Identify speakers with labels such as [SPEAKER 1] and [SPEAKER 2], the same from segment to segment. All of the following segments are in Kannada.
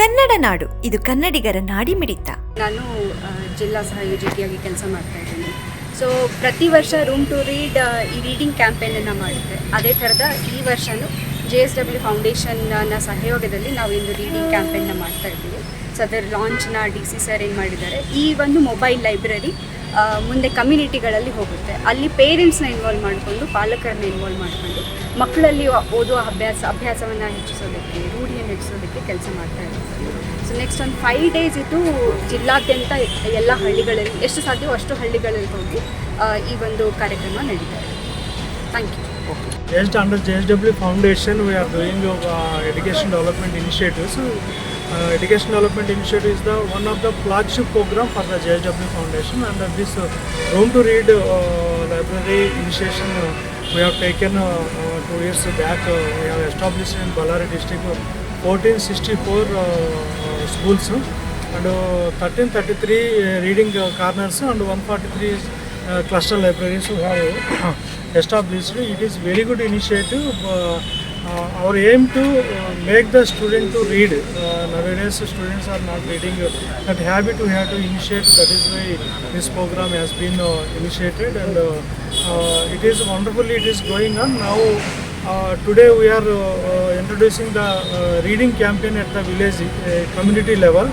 [SPEAKER 1] ಕನ್ನಡ ನಾಡು. ಇದು ಕನ್ನಡಿಗರ ನಾಡಿ
[SPEAKER 2] ಮಿಡಿತ. ನಾನು ಜಿಲ್ಲಾ ಸಹಯೋಜಕಿಯಾಗಿ ಕೆಲಸ ಮಾಡ್ತಾ ಇದ್ದೀನಿ. ಸೊ ಪ್ರತಿ ವರ್ಷ ರೂಮ್ ಟು ರೀಡ್ ಈ ರೀಡಿಂಗ್ ಕ್ಯಾಂಪೇನನ್ನು ಮಾಡುತ್ತೆ. ಅದೇ ಥರದ ಈ ವರ್ಷನೂ ಜೆ ಎಸ್ ಡಬ್ಲ್ಯೂ ಫೌಂಡೇಶನ್ನ ಸಹಯೋಗದಲ್ಲಿ ನಾವು ಇಂದು ರೀಡಿಂಗ್ ಕ್ಯಾಂಪೇನ್ನ ಮಾಡ್ತಾ ಇದ್ದೀವಿ. ಸೊ ಅದರ ಲಾಂಚ್ನ ಡಿ ಸಿ ಸರ್ ಏನು ಮಾಡಿದ್ದಾರೆ, ಈ ಒಂದು ಮೊಬೈಲ್ ಲೈಬ್ರರಿ ಮುಂದೆ ಕಮ್ಯುನಿಟಿಗಳಲ್ಲಿ ಹೋಗುತ್ತೆ. ಅಲ್ಲಿ ಪೇರೆಂಟ್ಸ್ನ ಇನ್ವಾಲ್ವ್ ಮಾಡಿಕೊಂಡು, ಪಾಲಕರನ್ನ ಇನ್ವಾಲ್ವ್ ಮಾಡಿಕೊಂಡು ಮಕ್ಕಳಲ್ಲಿ ಓದುವ ಅಭ್ಯಾಸ, ಅಭ್ಯಾಸವನ್ನು ಹೆಚ್ಚಿಸೋದಕ್ಕೆ, ರೂಢಿಯನ್ನು ಹೆಚ್ಚಿಸೋದಕ್ಕೆ ಕೆಲಸ ಮಾಡ್ತಾ ಇದ್ದಾರೆ. ಸೊ ನೆಕ್ಸ್ಟ್ ಒಂದು ಫೈವ್ ಡೇಸ್ ಇದು ಜಿಲ್ಲಾದ್ಯಂತ ಎಲ್ಲ ಹಳ್ಳಿಗಳಲ್ಲಿ, ಎಷ್ಟು ಸಾಧ್ಯವೋ ಅಷ್ಟು ಹಳ್ಳಿಗಳಲ್ಲಿ ಹೋಗಿ ಈ ಒಂದು ಕಾರ್ಯಕ್ರಮ ನಡೀತಾರೆ thank you
[SPEAKER 3] just under J S W Foundation we are doing education development initiatives education development initiative is the one of the flagship program for the J S W Foundation and this Room to Read library initiation we have taken uh, uh, two years back. Uh, we have established in Ballari district uh, 1464 uh, uh, schools uh, and uh, 1333 uh, reading uh, corners and 143 uh, cluster libraries we have established. It is very good initiative. Uh, uh, our aim to uh, make the student to read. Uh, nowadays students are not reading. Uh, that habit we have to initiate. That is why this program has been uh, initiated and uh, uh, it is wonderfully it is going on now. Uh, today we are uh, uh, introducing the uh, reading campaign at the village uh, community level.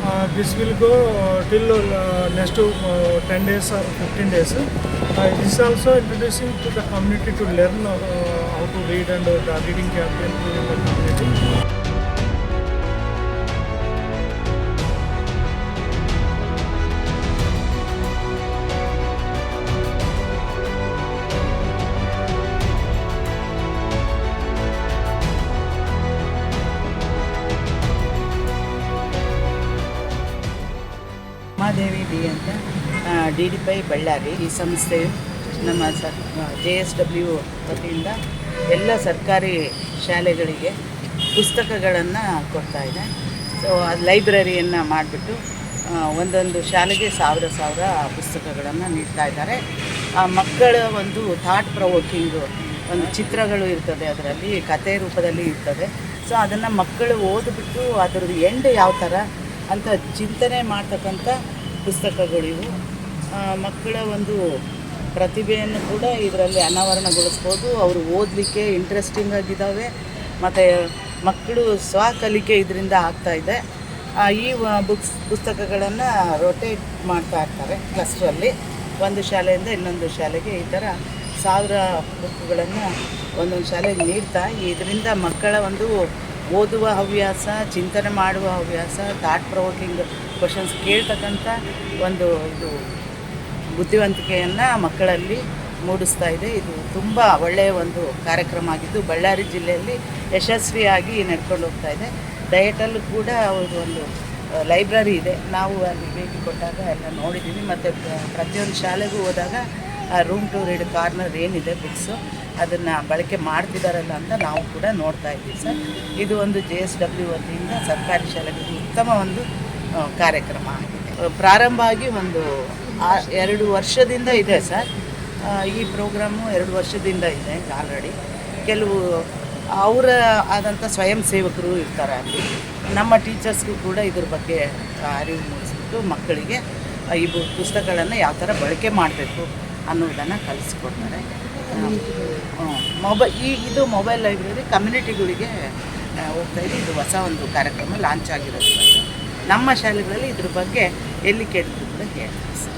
[SPEAKER 3] Uh, this will go uh, till uh, next uh, 10 days or 15 days. Uh, this is also introducing to the community to learn uh, how to read and uh, the reading campaign in the community.
[SPEAKER 4] Umadevi D ಅಂತ ಡಿ ಡಿ ಪೈ ಬಳ್ಳಾರಿ ಈ ಸಂಸ್ಥೆಯು ನಮ್ಮ ಸರ್ ಜೆ ಎಸ್ ಡಬ್ಲ್ಯೂ ವತಿಯಿಂದ ಎಲ್ಲ ಸರ್ಕಾರಿ ಶಾಲೆಗಳಿಗೆ ಪುಸ್ತಕಗಳನ್ನು ಕೊಡ್ತಾ ಇದೆ. ಸೊ ಅದು ಲೈಬ್ರರಿಯನ್ನು ಮಾಡಿಬಿಟ್ಟು ಒಂದೊಂದು ಶಾಲೆಗೆ ಸಾವಿರ ಸಾವಿರ ಪುಸ್ತಕಗಳನ್ನು ನೀಡ್ತಾ ಇದ್ದಾರೆ. ಆ ಮಕ್ಕಳ ಒಂದು ಥಾಟ್ ಪ್ರವೋಕಿಂಗು ಒಂದು ಚಿತ್ರಗಳು ಇರ್ತದೆ, ಅದರಲ್ಲಿ ಕತೆ ರೂಪದಲ್ಲಿ ಇರ್ತದೆ. ಸೊ ಅದನ್ನು ಮಕ್ಕಳು ಓದಿಬಿಟ್ಟು ಅದರದ್ದು ಎಂಡ್ ಯಾವ ಥರ ಅಂತ ಚಿಂತನೆ ಮಾಡ್ತಕ್ಕಂಥ ಪುಸ್ತಕಗಳಿವು. ಮಕ್ಕಳ ಒಂದು ಪ್ರತಿಭೆಯನ್ನು ಕೂಡ ಇದರಲ್ಲಿ ಅನಾವರಣಗೊಳಿಸ್ಬೋದು. ಅವರು ಓದಲಿಕ್ಕೆ ಇಂಟ್ರೆಸ್ಟಿಂಗ್ ಆಗಿದ್ದಾವೆ ಮತ್ತು ಮಕ್ಕಳು ಸ್ವಕಲಿಕೆ ಇದರಿಂದ ಆಗ್ತಾ ಇದೆ. ಈ ಬುಕ್ಸ್, ಪುಸ್ತಕಗಳನ್ನು ರೊಟೇಟ್ ಮಾಡ್ತಾ ಇರ್ತಾರೆ ಕ್ಲಸ್ಟ್ರಲ್ಲಿ ಒಂದು ಶಾಲೆಯಿಂದ ಇನ್ನೊಂದು ಶಾಲೆಗೆ ಈ ಥರ ಸಾವಿರ ಬುಕ್ಗಳನ್ನು ಒಂದೊಂದು ಶಾಲೆಗೆ ನೀಡ್ತಾ, ಇದರಿಂದ ಮಕ್ಕಳ ಒಂದು ಓದುವ ಹವ್ಯಾಸ, ಚಿಂತನೆ ಮಾಡುವ ಹವ್ಯಾಸ ಥಾಟ್ ಪ್ರೊವೋಕಿಂಗ್ ಕ್ವಶನ್ಸ್ ಕೇಳ್ತಕ್ಕಂಥ ಒಂದು ಇದು ಬುದ್ಧಿವಂತಿಕೆಯನ್ನು ಮಕ್ಕಳಲ್ಲಿ ಮೂಡಿಸ್ತಾ ಇದೆ. ಇದು ತುಂಬ ಒಳ್ಳೆಯ ಒಂದು ಕಾರ್ಯಕ್ರಮ ಆಗಿದ್ದು ಬಳ್ಳಾರಿ ಜಿಲ್ಲೆಯಲ್ಲಿ ಯಶಸ್ವಿಯಾಗಿ ನಡ್ಕೊಂಡು ಹೋಗ್ತಾ ಇದೆ. ಡಯಟಲ್ಲೂ ಕೂಡ ಅವ್ರದ್ದು ಒಂದು ಲೈಬ್ರರಿ ಇದೆ. ನಾವು ಅಲ್ಲಿ ಭೇಟಿ ಕೊಟ್ಟಾಗ ಎಲ್ಲ ನೋಡಿದ್ದೀವಿ ಮತ್ತು ಪ್ರತಿಯೊಂದು ಶಾಲೆಗೂ ಹೋದಾಗ ರೂಮ್ ಟು ರೀಡ್ ಕಾರ್ನರ್ ಏನಿದೆ ಬುಕ್ಸು ಅದನ್ನು ಬಳಕೆ ಮಾಡ್ತಿದ್ದಾರಲ್ಲ ಅಂತ ನಾವು ಕೂಡ ನೋಡ್ತಾ ಇದ್ದೀವಿ ಸರ್. ಇದು ಒಂದು ಜೆ ಎಸ್ ಡಬ್ಲ್ಯೂ ವತಿಯಿಂದ ಸರ್ಕಾರಿ ಶಾಲೆಗಳಿಗೆ ಉತ್ತಮ ಒಂದು ಕಾರ್ಯಕ್ರಮ ಆಗಿದೆ. ಆ, ಪ್ರಾರಂಭ ಆಗಿ ಒಂದು ಆ- ಎರಡು ವರ್ಷದಿಂದ ಇದೆ ಸರ್. ಈ ಪ್ರೋಗ್ರಾಮು ಎರಡು ವರ್ಷದಿಂದ ಇದೆ ಆಲ್ರೆಡಿ. ಕೆಲವು ಅವರ ಆದಂಥ ಸ್ವಯಂ ಸೇವಕರು ಇರ್ತಾರೆ ಅಲ್ಲಿ. ನಮ್ಮ ಟೀಚರ್ಸ್ಗೂ ಕೂಡ ಇದ್ರ ಬಗ್ಗೆ ಅರಿವು ಮೂಡಿಸ್ಬಿಟ್ಟು ಮಕ್ಕಳಿಗೆ ಈ ಪುಸ್ತಕಗಳನ್ನು ಯಾವ ಥರ ಬಳಕೆ ಮಾಡಬೇಕು ಅನ್ನೋದನ್ನು ಕಲಿಸ್ಕೊಡ್ತಾರೆ. ಮೊಬೈಲ್ ಈ, ಇದು ಮೊಬೈಲ್ ಲೈಬ್ರರಿ ಕಮ್ಯುನಿಟಿಗಳಿಗೆ ಹೋಗ್ತಾ ಇದೆ. ಇದು ಹೊಸ ಒಂದು ಕಾರ್ಯಕ್ರಮ ಲಾಂಚ್ ಆಗಿರೋದು. ನಮ್ಮ ಶಾಲೆಗಳಲ್ಲಿ ಇದ್ರ ಬಗ್ಗೆ ಎಲ್ಲಿ ಕೇಳಿದ್ರು ಕೂಡ ಹೇಳ್ತಾರೆ ಸರ್.